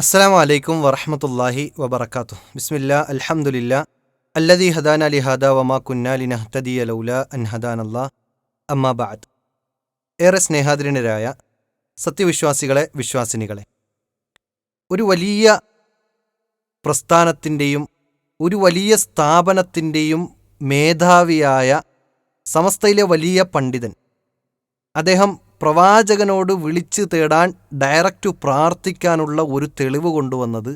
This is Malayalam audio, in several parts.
അസ്സാം വലൈക്കും വറഹമത്തല്ലാഹി വബർക്കാത്തു ബിസ്മില്ല അലഹമുല്ല അല്ലദി ഹദാന അലി ഹദ വമാ കുന്നാലി നഹ്തദി ലൗല അൻ ഹദാനല്ലാ. അമ്മാ ബഅദ്. ഏറെ സ്നേഹാദരനരായ സത്യവിശ്വാസികളെ വിശ്വാസിനികളെ ഒരു വലിയ പ്രസ്ഥാനത്തിന്റെയും ഒരു വലിയ സ്ഥാപനത്തിന്റെയും മേധാവിയായ സമസ്തയിലെ വലിയ പണ്ഡിതൻ. അദ്ദേഹം പ്രവാചകനോട് വിളിച്ചു തേടാൻ ഡയറക്റ്റ് പ്രാർത്ഥിക്കാനുള്ള ഒരു തെളിവ് കൊണ്ടുവന്നത്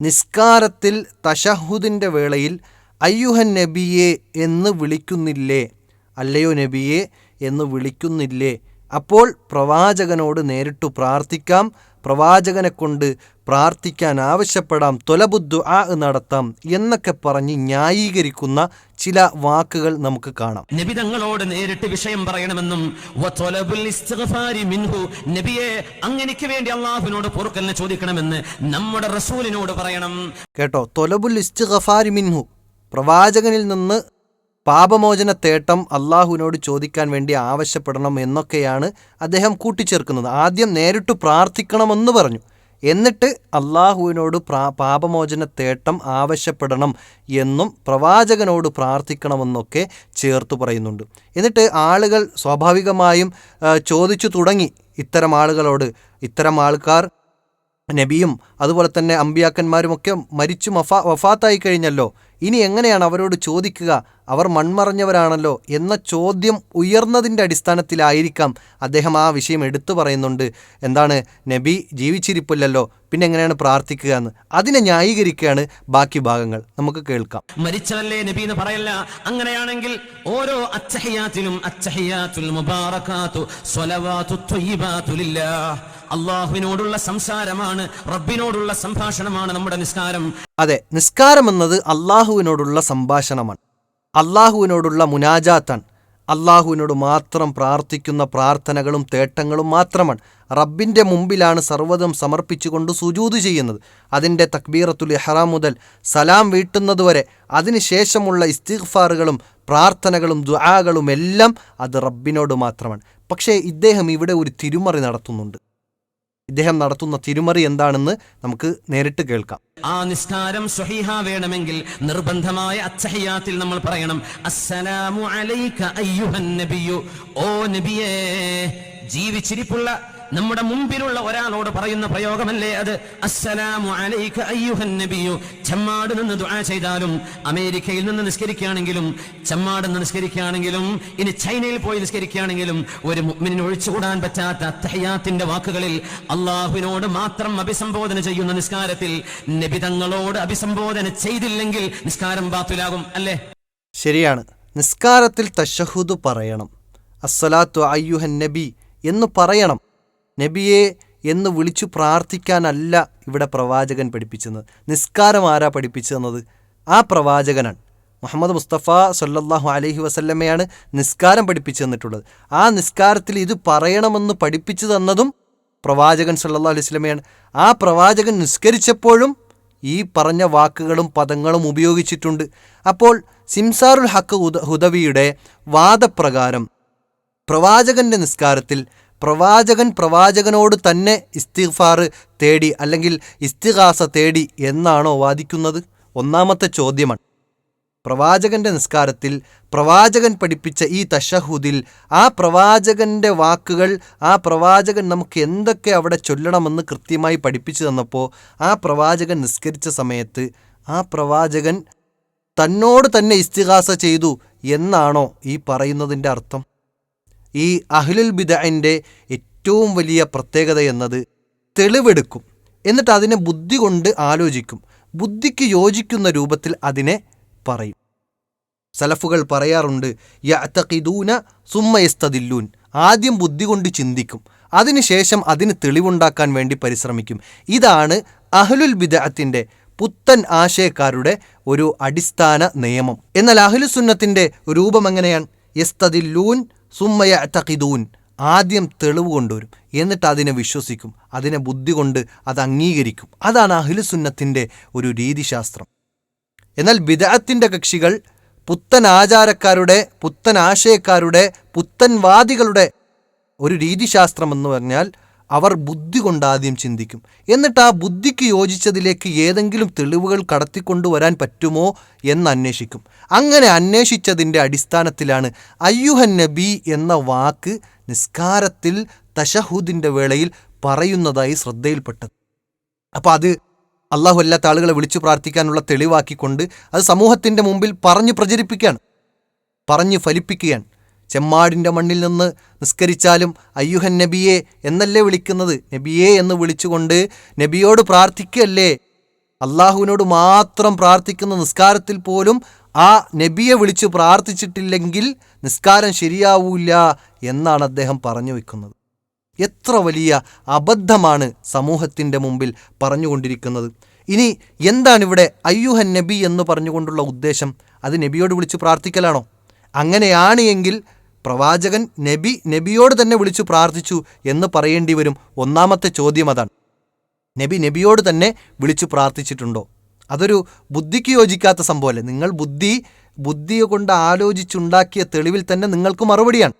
നിസ്കാരത്തിൽ തഷഹുദിന്റെ വേളയിൽ അയ്യുഹൻ നബിയെ എന്ന് വിളിക്കുന്നില്ലേ? അല്ലയോ നബിയെ എന്ന് വിളിക്കുന്നില്ലേ? അപ്പോൾ പ്രവാചകനോട് നേരിട്ടു പ്രാർത്ഥിക്കാം. പ്രവാചകനെ കൊണ്ട് പ്രാർത്ഥിക്കാൻ ആവശ്യപ്പെടാം. തൊലബുദ്ധു ആ നടത്താം എന്നൊക്കെ പറഞ്ഞ് ന്യായീകരിക്കുന്ന ചില വാക്കുകൾ നമുക്ക് കാണാം. നബി തങ്ങളോട് നേരിട്ട് വിഷയം പറയണമെന്നും നബിയെ അങ്ങനെക്ക് വേണ്ടി അള്ളാഹുവിനോട് പൊറുക്കലിനെ ചോദിക്കണമെന്ന് നമ്മുടെ റസൂലിനോട് പറയണം. കേട്ടോ? തൊലബുൽ ഇസ്തിഗഫാരി മിൻഹു. പ്രവാചകനിൽ നിന്ന് പാപമോചന തേട്ടം അള്ളാഹുവിനോട് ചോദിക്കാൻ വേണ്ടി ആവശ്യപ്പെടണം എന്നൊക്കെയാണ് അദ്ദേഹം കൂട്ടിച്ചേർക്കുന്നത്. ആദ്യം നേരിട്ട് പ്രാർത്ഥിക്കണമെന്ന് പറഞ്ഞു. എന്നിട്ട് അള്ളാഹുവിനോട് പ്രാ പാപമോചന തേട്ടം ആവശ്യപ്പെടണം എന്നും പ്രവാചകനോട് പ്രാർത്ഥിക്കണമെന്നൊക്കെ ചേർത്ത് പറയുന്നുണ്ട്. എന്നിട്ട് ആളുകൾ സ്വാഭാവികമായും ചോദിച്ചു തുടങ്ങി. ഇത്തരം ആളുകളോട് ഇത്തരം ആൾക്കാർ നബിയും അതുപോലെ തന്നെ അമ്പിയാക്കന്മാരുമൊക്കെ മരിച്ചു മഫാ വഫാത്തായി കഴിഞ്ഞല്ലോ. ഇനി എങ്ങനെയാണ് അവരോട് ചോദിക്കുക? അവർ മൺമറഞ്ഞവരാണല്ലോ എന്ന ചോദ്യം ഉയർന്നതിന്റെ അടിസ്ഥാനത്തിലായിരിക്കാം അദ്ദേഹം ആ വിഷയം എടുത്തു പറയുന്നുണ്ട്. എന്താണ്? നബി ജീവിച്ചിരിപ്പില്ലല്ലോ പിന്നെ എങ്ങനെയാണ് പ്രാർത്ഥിക്കുക എന്ന്. അതിനെ ന്യായീകരിക്കുകയാണ് ബാക്കി ഭാഗങ്ങൾ. നമുക്ക് കേൾക്കാം. മരിച്ചവല്ലേ നബി എന്ന് പറയല്ല. അങ്ങനെയാണെങ്കിൽ ഓരോ അച്ചഹിയാത്തിലും അച്ചഹിയാത്തുൽ അള്ളാഹുവിനോടുള്ള സംസാരമാണ് റബ്ബിനോടുള്ള സംഭാഷണമാണ് നമ്മുടെ നിസ്കാരം. അതെ നിസ്കാരം എന്നത് അള്ളാഹുവിനോടുള്ള സംഭാഷണമാണ്. അള്ളാഹുവിനോടുള്ള മുനാജാത്താണ്. അള്ളാഹുവിനോട് മാത്രം പ്രാർത്ഥിക്കുന്ന പ്രാർത്ഥനകളും തേട്ടങ്ങളും മാത്രമാണ്. റബ്ബിന്റെ മുമ്പിലാണ് സർവതും സമർപ്പിച്ചുകൊണ്ട് സുജൂത് ചെയ്യുന്നത്. അതിന്റെ തക്ബീറത്തുൽ ഇഹ്റാം മുതൽ സലാം വീട്ടുന്നതുവരെ അതിനുശേഷമുള്ള ഇസ്തിഗ്ഫാറുകളും പ്രാർത്ഥനകളും ദുആകളും എല്ലാം അത് റബ്ബിനോട് മാത്രമാണ്. പക്ഷേ ഇദ്ദേഹം ഇവിടെ ഒരു തിരുമറി നടത്തുന്നുണ്ട്. ഇദ്ദേഹം നടത്തുന്ന തിരുമറി എന്താണെന്ന് നമുക്ക് നേരിട്ട് കേൾക്കാം. ആ നിസ്കാരം സ്വഹീഹ വേണമെങ്കിൽ നിർബന്ധമായ അച്ചഹയാത്തിൽ നമ്മൾ പറയണം. അസ്സലാമു അലൈക അയ്യുഹൻ ഓ നബിയേ ജീവിച്ചിരിപ്പുള്ള നമ്മുടെ മുമ്പിലുള്ള ഒരാളോട് പറയുന്ന പ്രയോഗമല്ലേ അത്? അസ്സലാമു അലൈക നിന്ന് ദുആ ചെയ്താലും അമേരിക്കയിൽ നിന്ന് നിസ്കരിക്കുകയാണെങ്കിലും ചമ്മാട് നിന്ന് നിസ്കരിക്കുകയാണെങ്കിലും ഇനി ചൈനയിൽ പോയി നിസ്കരിക്കുകയാണെങ്കിലും ഒരു മുഅ്മിനിന് ഒഴിച്ചുകൂടാൻ പറ്റാത്ത അത്തഹയാത്തിന്റെ വാക്കുകളിൽ അള്ളാഹുവിനോട് മാത്രം അഭിസംബോധന ചെയ്യുന്ന നിസ്കാരത്തിൽ നബിതങ്ങളോട് അഭിസംബോധന ചെയ്തില്ലെങ്കിൽ നിസ്കാരം ബാത്തുലാകും അല്ലേ? ശരിയാണ്. നിസ്കാരത്തിൽ തശഹുദ് പറയണം. അസ്സലാത്തു അയ്യുഹൻ നബി എന്ന് പറയണം. നബിയെ എന്ന് വിളിച്ചു പ്രാർത്ഥിക്കാനല്ല ഇവിടെ പ്രവാചകൻ പഠിപ്പിച്ചത്. നിസ്കാരം ആരാ പഠിപ്പിച്ചു തന്നത് ആ പ്രവാചകനാണ്. മുഹമ്മദ് മുസ്തഫ സല്ലല്ലാഹു അലഹി വസല്ലമ്മയാണ് നിസ്കാരം പഠിപ്പിച്ചു തന്നിട്ടുള്ളത് ആ നിസ്കാരത്തിൽ ഇത് പറയണമെന്ന് പഠിപ്പിച്ചു തന്നതും പ്രവാചകൻ സല്ലാ അലൈഹി വസല്ലമയാണ്. ആ പ്രവാചകൻ നിസ്കരിച്ചപ്പോഴും ഈ പറഞ്ഞ വാക്കുകളും പദങ്ങളും ഉപയോഗിച്ചിട്ടുണ്ട്. അപ്പോൾ സിംസാറുൽ ഹക്ക് ഹുദ ഹുദവിയുടെ വാദപ്രകാരം പ്രവാചകന്റെ നിസ്കാരത്തിൽ പ്രവാചകൻ പ്രവാചകനോട് തന്നെ ഇസ്തിഗ്ഫാർ തേടി അല്ലെങ്കിൽ ഇസ്തിഹാസ തേടി എന്നാണോ വാദിക്കുന്നത്? ഒന്നാമത്തെ ചോദ്യമാണ്. പ്രവാചകന്റെ നിസ്കാരത്തിൽ പ്രവാചകൻ പഠിപ്പിച്ച ഈ തഷഹുദിൽ ആ പ്രവാചകന്റെ വാക്കുകൾ ആ പ്രവാചകൻ നമുക്ക് എന്തൊക്കെ അവിടെ ചൊല്ലണമെന്ന് കൃത്യമായി പഠിപ്പിച്ചു തന്നപ്പോൾ ആ പ്രവാചകൻ നിസ്കരിച്ച സമയത്ത് ആ പ്രവാചകൻ തന്നോട് തന്നെ ഇസ്തിഹാസ ചെയ്തു എന്നാണോ ഈ പറയുന്നതിന്റെ അർത്ഥം? ഈ അഹ്ലുൽ ബിദഅന്റെ ഏറ്റവും വലിയ പ്രത്യേകത എന്നത് തെളിവെടുക്കും. എന്നിട്ട് അതിനെ ബുദ്ധി കൊണ്ട് ആലോചിക്കും. ബുദ്ധിക്ക് യോജിക്കുന്ന രൂപത്തിൽ അതിനെ പറയും. സലഫുകൾ പറയാറുണ്ട് യഅ്തഖിദൂന സുമ്മ യസ്തദില്ലൂൻ. ആദ്യം ബുദ്ധി കൊണ്ട് ചിന്തിക്കും. അതിനുശേഷം അതിന് തെളിവുണ്ടാക്കാൻ വേണ്ടി പരിശ്രമിക്കും. ഇതാണ് അഹ്ലുൽ ബിദഅത്തിന്റെ പുത്തൻ ആശയക്കാരുടെ ഒരു അടിസ്ഥാന നിയമം. എന്നാൽ അഹ്ലുസുന്നത്തിന്റെ രൂപം എങ്ങനെയാണ്? യസ്തദില്ലൂൻ സുമ്മയ അറ്റക്കിതൂൻ ആദ്യം തെളിവ് കൊണ്ടുവരും. എന്നിട്ട് അതിനെ വിശ്വസിക്കും. അതിനെ ബുദ്ധി കൊണ്ട് അത് അംഗീകരിക്കും. അതാണ് അഹിലുസുന്നത്തിന്റെ ഒരു രീതിശാസ്ത്രം. എന്നാൽ ബിദഅത്തിന്റെ കക്ഷികൾ പുത്തൻ ആചാരക്കാരുടെ പുത്തൻ ആശയക്കാരുടെ പുത്തൻവാദികളുടെ ഒരു രീതിശാസ്ത്രം എന്ന് പറഞ്ഞാൽ അവർ ബുദ്ധി കൊണ്ടാദ്യം ചിന്തിക്കും. എന്നിട്ട് ആ ബുദ്ധിക്ക് യോജിച്ചതിലേക്ക് ഏതെങ്കിലും തെളിവുകൾ കടത്തിക്കൊണ്ടുവരാൻ പറ്റുമോ എന്ന് അന്വേഷിക്കും. അങ്ങനെ അന്വേഷിച്ചതിന്റെ അടിസ്ഥാനത്തിലാണ് അയ്യുഹൻ നബി എന്ന വാക്ക് നിസ്കാരത്തിൽ തഷഹൂദിന്റെ വേളയിൽ പറയുന്നതായി ശ്രദ്ധയിൽപ്പെട്ടത്. അപ്പോൾ അത് അള്ളാഹു അല്ലാത്ത ആളുകളെ വിളിച്ചു പ്രാർത്ഥിക്കാനുള്ള തെളിവാക്കിക്കൊണ്ട് അത് സമൂഹത്തിന്റെ മുമ്പിൽ പറഞ്ഞു പ്രചരിപ്പിക്കുകയാണ്. പറഞ്ഞു ഫലിപ്പിക്കുകയാണ്. ചെമ്മാടിന്റെ മണ്ണിൽ നിന്ന് നിസ്കരിച്ചാലും അയ്യുഹൻ നബിയെ എന്നല്ലേ വിളിക്കുന്നത്? നബിയെ എന്ന് വിളിച്ചുകൊണ്ട് നബിയോട് പ്രാർത്ഥിക്കുകയല്ലേ അള്ളാഹുവിനോട് മാത്രം പ്രാർത്ഥിക്കുന്ന നിസ്കാരത്തിൽ പോലും ആ നബിയെ വിളിച്ച് പ്രാർത്ഥിച്ചിട്ടില്ലെങ്കിൽ നിസ്കാരം ശരിയാവൂല എന്നാണ് അദ്ദേഹം പറഞ്ഞു വെക്കുന്നത്. എത്ര വലിയ അബദ്ധമാണ് സമൂഹത്തിന്റെ മുമ്പിൽ പറഞ്ഞുകൊണ്ടിരിക്കുന്നത്. ഇനി എന്താണിവിടെ അയ്യുഹൻ നബി എന്ന് പറഞ്ഞുകൊണ്ടുള്ള ഉദ്ദേശം? അത് നബിയോട് വിളിച്ച് പ്രാർത്ഥിക്കലാണോ? അങ്ങനെയാണ് എങ്കിൽ പ്രവാചകൻ നബി നബിയോട് തന്നെ വിളിച്ചു പ്രാർത്ഥിച്ചു എന്ന് പറയേണ്ടി വരും. ഒന്നാമത്തെ ചോദ്യം അതാണ്. നബി നബിയോട് തന്നെ വിളിച്ചു പ്രാർത്ഥിച്ചിട്ടുണ്ടോ? അതൊരു ബുദ്ധിക്ക് യോജിക്കാത്ത സംഭവമല്ലേ? നിങ്ങൾ ബുദ്ധി ബുദ്ധിയെ കൊണ്ട് ആലോചിച്ചുണ്ടാക്കിയ തെളിവിൽ തന്നെ നിങ്ങൾക്ക് മറുപടിയാണ്.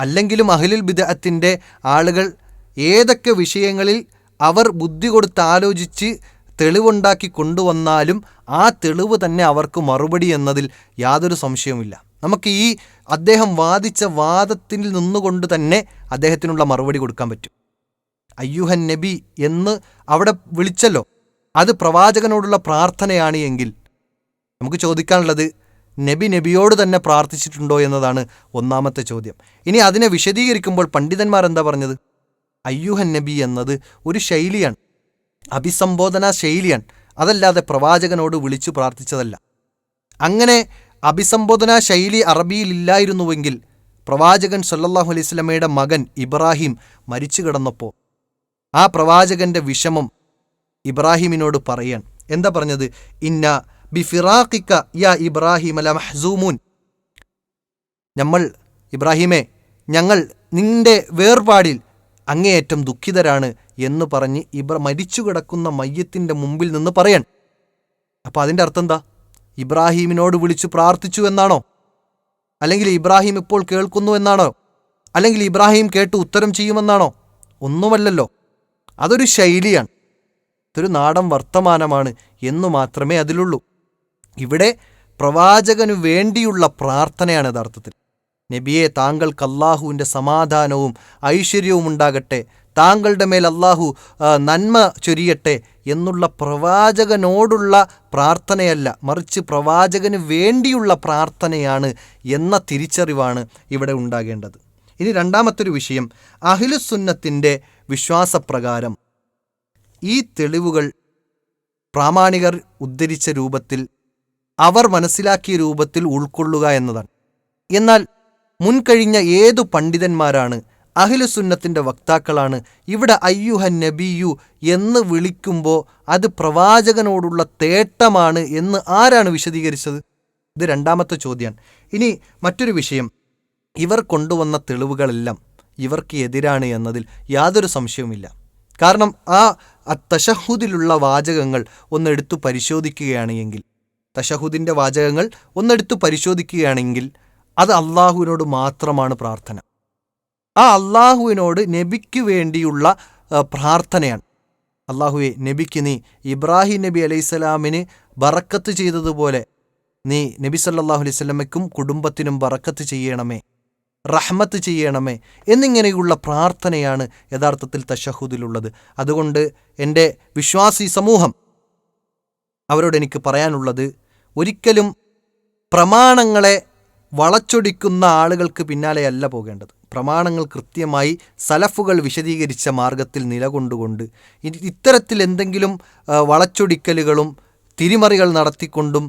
അല്ലെങ്കിലും അഹ്ലുൽ ബിദഅത്തിന്റെ ആളുകൾ ഏതൊക്കെ വിഷയങ്ങളിൽ അവർ ബുദ്ധി കൊടുത്ത് ആലോചിച്ച് തെളിവുണ്ടാക്കി കൊണ്ടുവന്നാലും ആ തെളിവ് തന്നെ അവർക്ക് മറുപടി എന്നതിൽ യാതൊരു സംശയവുമില്ല. നമുക്ക് ഈ അദ്ദേഹം വാദിച്ച വാദത്തിൽ നിന്നുകൊണ്ട് തന്നെ അദ്ദേഹത്തിനുള്ള മറുപടി കൊടുക്കാൻ പറ്റും. അയ്യുഹൻ നബി എന്ന് അവിടെ വിളിച്ചല്ലോ. അത് പ്രവാചകനോടുള്ള പ്രാർത്ഥനയാണ് എങ്കിൽ. നമുക്ക് ചോദിക്കാനുള്ളത് നബി നബിയോട് തന്നെ പ്രാർത്ഥിച്ചിട്ടുണ്ടോ എന്നതാണ് ഒന്നാമത്തെ ചോദ്യം. ഇനി അതിനെ വിശദീകരിക്കുമ്പോൾ പണ്ഡിതന്മാർ എന്താ പറഞ്ഞത്? അയ്യൂഹൻ നബി എന്നത് ഒരു ശൈലിയാണ്. അഭിസംബോധന ശൈലിയാണ്. അതല്ലാതെ പ്രവാചകനോട് വിളിച്ചു പ്രാർത്ഥിച്ചതല്ല. അങ്ങനെ അഭിസംബോധന ശൈലി അറബിയിലില്ലായിരുന്നുവെങ്കിൽ പ്രവാചകൻ സല്ലല്ലാഹു അലൈസ്ലമയുടെ മകൻ ഇബ്രാഹിം മരിച്ചു കിടന്നപ്പോൾ ആ പ്രവാചകന്റെ വിഷമം ഇബ്രാഹിമിനോട് പറയാൻ എന്താ പറഞ്ഞത്? ഇന്ന ബി ഫിറാഖിക്ക യാ ഇബ്രാഹിം അല മഹ്സൂമൂൻ. നമ്മൾ ഇബ്രാഹിമേ ഞങ്ങൾ നിന്റെ വേർപാടിൽ അങ്ങേയറ്റം ദുഃഖിതരാണ് എന്ന് പറഞ്ഞ് ഇബ്ര മരിച്ചു കിടക്കുന്ന മയ്യത്തിന്റെ മുമ്പിൽ നിന്ന് പറയാൻ അപ്പോൾ അതിന്റെ അർത്ഥം എന്താ? ഇബ്രാഹീമിനോട് വിളിച്ചു പ്രാർത്ഥിച്ചു എന്നാണോ? അല്ലെങ്കിൽ ഇബ്രാഹിം ഇപ്പോൾ കേൾക്കുന്നു എന്നാണോ? അല്ലെങ്കിൽ ഇബ്രാഹിം കേട്ട് ഉത്തരം ചെയ്യുമെന്നാണോ? ഒന്നുമല്ലല്ലോ. അതൊരു ശൈലിയാണ്. ഇതൊരു നാടൻ വർത്തമാനമാണ് എന്നു മാത്രമേ അതിലുള്ളൂ. ഇവിടെ പ്രവാചകനു വേണ്ടിയുള്ള പ്രാർത്ഥനയാണ് യഥാർത്ഥത്തിൽ. നബിയെ താങ്കൾക്ക് അള്ളാഹുവിന്റെ സമാധാനവും ഐശ്വര്യവും ഉണ്ടാകട്ടെ. താങ്കളുടെ മേൽ അള്ളാഹു നന്മ ചൊരിയട്ടെ എന്നുള്ള പ്രവാചകനോടുള്ള പ്രാർത്ഥനയല്ല മറിച്ച് പ്രവാചകന് വേണ്ടിയുള്ള പ്രാർത്ഥനയാണ് എന്ന തിരിച്ചറിവാണ് ഇവിടെ ഉണ്ടാകേണ്ടത്. ഇനി രണ്ടാമത്തൊരു വിഷയം അഹിലുസുന്നത്തിന്റെ വിശ്വാസപ്രകാരം. ഈ തെളിവുകൾ പ്രാമാണികർ ഉദ്ധരിച്ച രൂപത്തിൽ അവർ മനസ്സിലാക്കിയ രൂപത്തിൽ ഉൾക്കൊള്ളുക എന്നതാണ്. എന്നാൽ മുൻകഴിഞ്ഞ ഏതു പണ്ഡിതന്മാരാണ് അഹിലുസുന്നത്തിന്റെ വക്താക്കളാണ്. ഇവിടെ അയ്യുഹ നബിയു എന്ന് വിളിക്കുമ്പോൾ അത് പ്രവാചകനോടുള്ള തേട്ടമാണ് എന്ന് ആരാണ് വിശദീകരിച്ചത്? ഇത് രണ്ടാമത്തെ ചോദ്യമാണ് ഇനി മറ്റൊരു വിഷയം. ഇവർ കൊണ്ടുവന്ന തെളിവുകളെല്ലാം ഇവർക്ക് എതിരാണ് എന്നതിൽ യാതൊരു സംശയവുമില്ല. കാരണം ആ തഷഹുദിലുള്ള വാചകങ്ങൾ ഒന്നെടുത്തു പരിശോധിക്കുകയാണ് എങ്കിൽ തഷഹുദിന്റെ വാചകങ്ങൾ ഒന്നെടുത്തു പരിശോധിക്കുകയാണെങ്കിൽ അത് അള്ളാഹുവിനോട് മാത്രമാണ് പ്രാർത്ഥന. ആ അള്ളാഹുവിനോട് നബിക്ക് വേണ്ടിയുള്ള പ്രാർത്ഥനയാണ്. അള്ളാഹുവെ നബിക്ക് നീ ഇബ്രാഹിം നബി അലൈഹിസ്സലാമിന് ബറക്കത്ത് ചെയ്തതുപോലെ നീ നബി സല്ലാഹു അലൈഹി സ്വലമയ്ക്കും കുടുംബത്തിനും ബറക്കത്ത് ചെയ്യണമേ റഹ്മത്ത് ചെയ്യണമേ എന്നിങ്ങനെയുള്ള പ്രാർത്ഥനയാണ് യഥാർത്ഥത്തിൽ തഷഹുദിലുള്ളത് അതുകൊണ്ട് എന്റെ വിശ്വാസി സമൂഹം അവരോട് എനിക്ക് പറയാനുള്ളത് ഒരിക്കലും പ്രമാണങ്ങളെ വളച്ചൊടിക്കുന്ന ആളുകൾക്ക് പിന്നാലെയല്ല പോകേണ്ടത്. പ്രമാണങ്ങൾ കൃത്യമായി സലഫുകൾ വിശദീകരിച്ച മാർഗത്തിൽ നിലകൊണ്ടുകൊണ്ട് ഇത്തരത്തിൽ എന്തെങ്കിലും വളച്ചൊടിക്കലുകളും തിരിമറികൾ നടത്തിക്കൊണ്ടും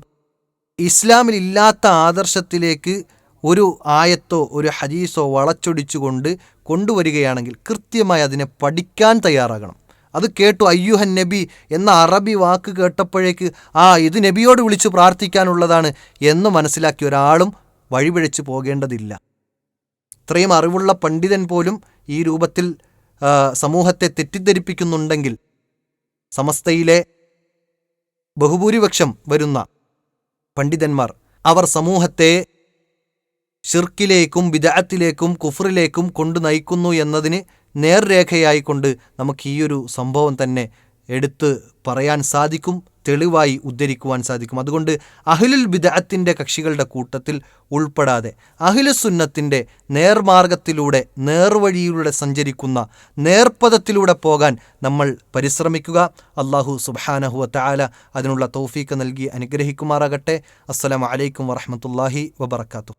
ഇസ്ലാമിലില്ലാത്ത ആദർശത്തിലേക്ക് ഒരു ആയത്തോ ഒരു ഹദീസോ വളച്ചൊടിച്ചുകൊണ്ട് കൊണ്ടുവരികയാണെങ്കിൽ കൃത്യമായി അതിനെ പഠിക്കാൻ തയ്യാറാകണം. അത് കേട്ടു അയ്യുഹൻ നബി എന്ന അറബി വാക്ക് കേട്ടപ്പോഴേക്ക് ആ ഇത് നബിയോട് വിളിച്ചു പ്രാർത്ഥിക്കാനുള്ളതാണ് എന്ന് മനസ്സിലാക്കിയ ഒരാളും വഴിപിഴച്ചു പോകേണ്ടതില്ല. ഇത്രയും അറിവുള്ള പണ്ഡിതൻ പോലും ഈ രൂപത്തിൽ സമൂഹത്തെ തെറ്റിദ്ധരിപ്പിക്കുന്നുണ്ടെങ്കിൽ സമസ്തയിലെ ബഹുഭൂരിപക്ഷം വരുന്ന പണ്ഡിതന്മാർ അവർ സമൂഹത്തെ ഷിർക്കിലേക്കും വിദാഹത്തിലേക്കും കുഫറിലേക്കും കൊണ്ടു നയിക്കുന്നു എന്നതിന് നേർരേഖയായിക്കൊണ്ട് നമുക്ക് ഈയൊരു സംഭവം തന്നെ എടുത്ത് പറയാൻ സാധിക്കും. തെളിവായി ഉദ്ധരിക്കുവാൻ സാധിക്കും. അതുകൊണ്ട് അഹിലുൽ ബിദഅത്തിന്റെ കക്ഷികളുടെ കൂട്ടത്തിൽ ഉൾപ്പെടാതെ അഹിലുസുന്നത്തിന്റെ നേർമാർഗത്തിലൂടെ നേർവഴിയിലൂടെ സഞ്ചരിക്കുന്ന നേർപഥത്തിലൂടെ പോകാൻ നമ്മൾ പരിശ്രമിക്കുക. അള്ളാഹു സുബാനഹു താല അതിനുള്ള തൗഫീക്ക് നൽകി അനുഗ്രഹിക്കുമാറാകട്ടെ. അസ്സലാമു അലൈക്കും വറഹമത്തല്ലാഹി വബർക്കാത്തു